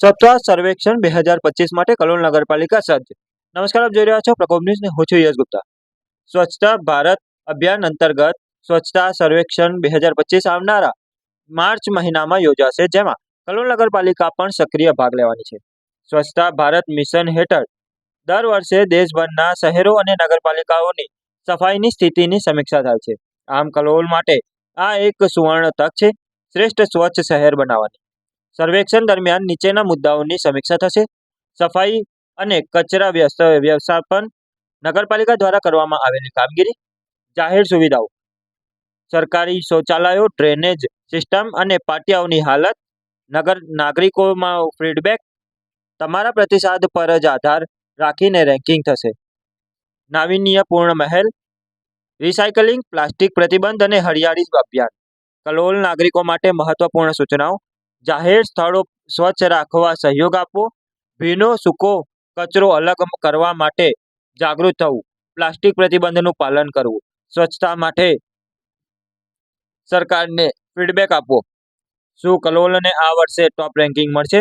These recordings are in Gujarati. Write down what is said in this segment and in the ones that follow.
સપ્તાહ સર્વેક્ષણ બે હજાર પચીસ માટે કલોલ નગરપાલિકા સજ્જ. નમસ્કાર, આપ જોઈ રહ્યા છો પ્રકોપ ન્યૂઝ હું છું યશ ગુપ્તા. સ્વચ્છતા ભારત અભિયાન અંતર્ગત સ્વચ્છતા સર્વેક્ષણ બે હજાર પચીસ આવનારા માર્ચ મહિનામાં યોજાશે, જેમાં કલોલ નગરપાલિકા પણ સક્રિય ભાગ લેવાની છે. સ્વચ્છતા ભારત મિશન હેઠળ દર વર્ષે દેશભરના શહેરો અને નગરપાલિકાઓની સફાઈની સ્થિતિની સમીક્ષા થાય છે. આમ, કલોલ માટે આ એક સુવર્ણ તક છે. શ્રેષ્ઠ સ્વચ્છ શહેર બનાવવાની. સર્વેક્ષણ દરમિયાન નીચેના મુદ્દાઓની સમીક્ષા થશે. સફાઈ અને કચરા વ્યવસ્થાપન નગરપાલિકા દ્વારા કરવામાં આવેલી કામગીરી, જાહેર સુવિધાઓ, સરકારી શૌચાલયો, ડ્રેનેજ સિસ્ટમ અને પાટિયાઓની હાલત, નગર નાગરિકોમાં ફીડબેક, તમારા પ્રતિસાદ પર જ આધાર રાખીને રેન્કિંગ થશે. નાવીન્યપૂર્ણ મહેલ, રિસાયકલિંગ, પ્લાસ્ટિક પ્રતિબંધ અને હરિયાળી અભિયાન, કલોલ નાગરિકો માટે મહત્વપૂર્ણ સૂચનાઓ જાહેર સ્થળો સ્વચ્છ રાખવા સહયોગ આપવો. ભીનો સૂકો કચરો અલગ કરવા માટે જાગૃત થવું. પ્લાસ્ટિક પ્રતિબંધનું પાલન કરવું. સ્વચ્છતા માટે સરકારને ફીડબેક આપવો. શું કલોલને આ વર્ષે ટોપ રેન્કિંગ મળશે?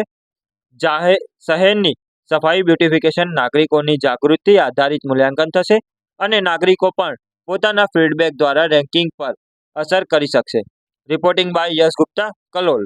જાહેર શહેરની સફાઈ બ્યુટિફિકેશન નાગરિકોની જાગૃતિ આધારિત મૂલ્યાંકન થશે અને નાગરિકો પણ પોતાના ફીડબેક દ્વારા રેન્કિંગ પર અસર કરી શકશે. Reporting by Yash Gupta, Kalol.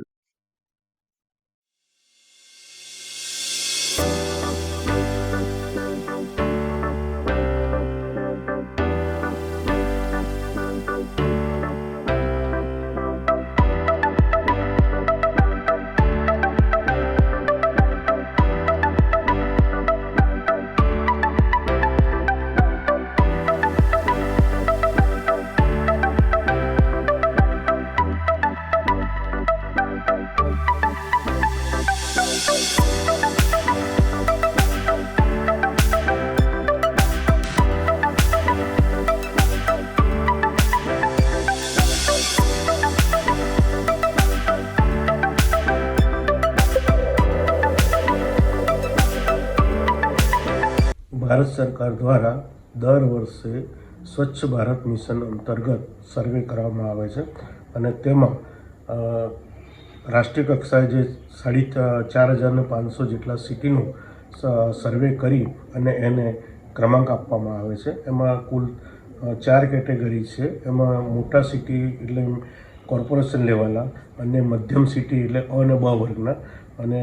Bharat સરકાર દ્વારા દર વર્ષે સ્વચ્છ ભારત મિશન અંતર્ગત સર્વે કરવામાં આવે છે અને તેમાં રાષ્ટ્રીય કક્ષાએ જે સાડી ચાર હજારને પાંચસો જેટલા સિટીનું સર્વે કરી અને એને ક્રમાંક આપવામાં આવે છે. એમાં કુલ ચાર કેટેગરી છે. એમાં મોટા સિટી એટલે કોર્પોરેશન લેવલના અને મધ્યમ સિટી એટલે અ અને વર્ગના. અને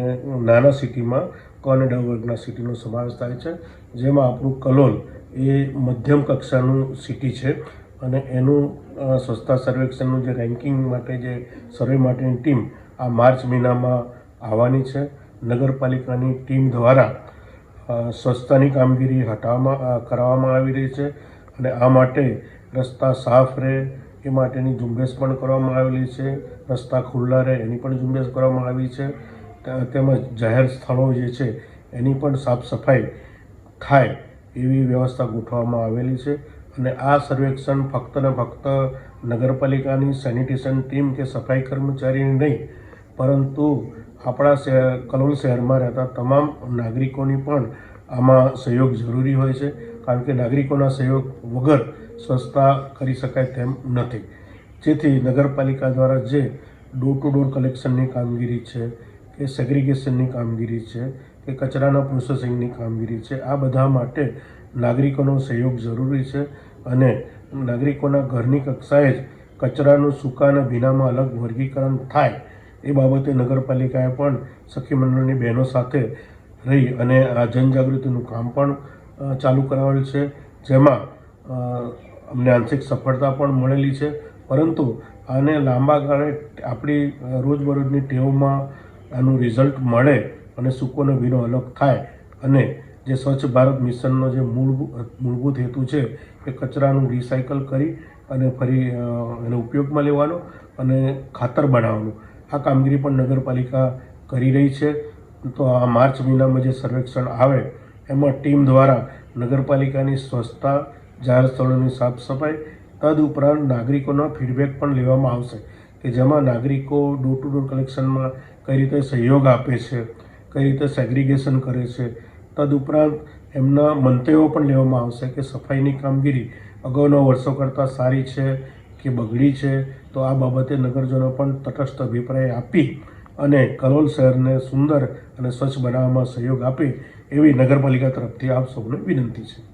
નાના સિટીમાં ક અને સિટીનો સમાવેશ થાય છે, જેમાં આપણું કલોલ એ મધ્યમ કક્ષાનું સિટી છે અને એનું સ્વચ્છતા સર્વેક્ષણનું જે રેન્કિંગ માટે જે સર્વે માટેની ટીમ આ માર્ચ મહિનામાં આવવાની છે. નગરપાલિકાની ટીમ દ્વારા સ્વચ્છતાની કામગીરી હટાવવામાં કરવામાં આવી રહી છે અને આ માટે રસ્તા સાફ રહે એ માટેની ઝુંબેશ પણ કરવામાં આવેલી છે. રસ્તા ખુલ્લા રહે એની પણ ઝુંબેશ કરવામાં આવી છે. તેમજ જાહેર સ્થળો જે છે, એની પણ સાફ સફાઈ થાય એવી વ્યવસ્થા ગોઠવવામાં આવેલી છે. અને આ સર્વેક્ષણ ફક્ત ને ફક્ત નગરપાલિકાની સેનિટેશન ટીમ કે સફાઈ કર્મચારીની નહીં, પરંતુ આપણા કલોલ શહેરમાં રહેતા તમામ નાગરિકોની પણ આમાં સહયોગ જરૂરી હોય છે, કારણ કે નાગરિકોના સહયોગ વગર સ્વચ્છતા કરી શકાય તેમ નથી. જેથી નગરપાલિકા દ્વારા જે ડોર ટુ ડોર કલેક્શનની કામગીરી છે કે સેગ્રિગેશનની કામગીરી છે કે કચરાના પ્રોસેસિંગની કામગીરી છે. આ બધા માટે નાગરિકોનો સહયોગ જરૂરી છે અને નાગરિકોના ઘરની કક્ષાએ જ કચરાનું સૂકા અને ભીનામાં અલગ વર્ગીકરણ થાય એ બાબતે નગરપાલિકાએ પણ સખી મંડળની બહેનો સાથે રહી અને આ જનજાગૃતિનું કામ પણ ચાલુ કરાવેલ છે. જેમાં અમને આંશિક સફળતા પણ મળેલી છે. પરંતુ આને લાંબા ગાળે આપણી રોજબરોજની ટેવમાં આનું રિઝલ્ટ મળે અને સૂકો અને ભીનો અલગ થાય અને જે સ્વચ્છ ભારત મિશનનો જે મૂળભૂત મૂળભૂત હેતુ છે કે કચરાનું રિસાયકલ કરી અને ફરી એનો ઉપયોગમાં લેવાનો અને ખાતર બનાવવાનું. આ કામગીરી પણ નગરપાલિકા કરી રહી છે. તો આ માર્ચ મહિનામાં જે સર્વેક્ષણ આવે, એમાં ટીમ દ્વારા નગરપાલિકાની સ્વચ્છતા જાહેર સ્થળોની સાફ સફાઈ, તદ ઉપરાંત નાગરિકોના ફીડબેક પણ લેવામાં આવશે કે જેમાં નાગરિકો ડોર ટુ ડોર કલેક્શનમાં કઈ રીતે સહયોગ આપે છે, કઈ રીતે સેગ્રિગેશન કરે છે તદ ઉપરાંત એમના મંતવ્યો પણ લેવામાં આવશે કે સફાઈની કામગીરી અગાઉના વર્ષો કરતાં સારી છે કે બગડી છે, તો આ બાબતે નગરજનો પણ તટસ્થ અભિપ્રાય આપી અને કલોલ શહેરને સુંદર અને સ્વચ્છ બનાવવામાં સહયોગ આપે એવી નગરપાલિકા તરફથી આપ સૌને વિનંતી છે.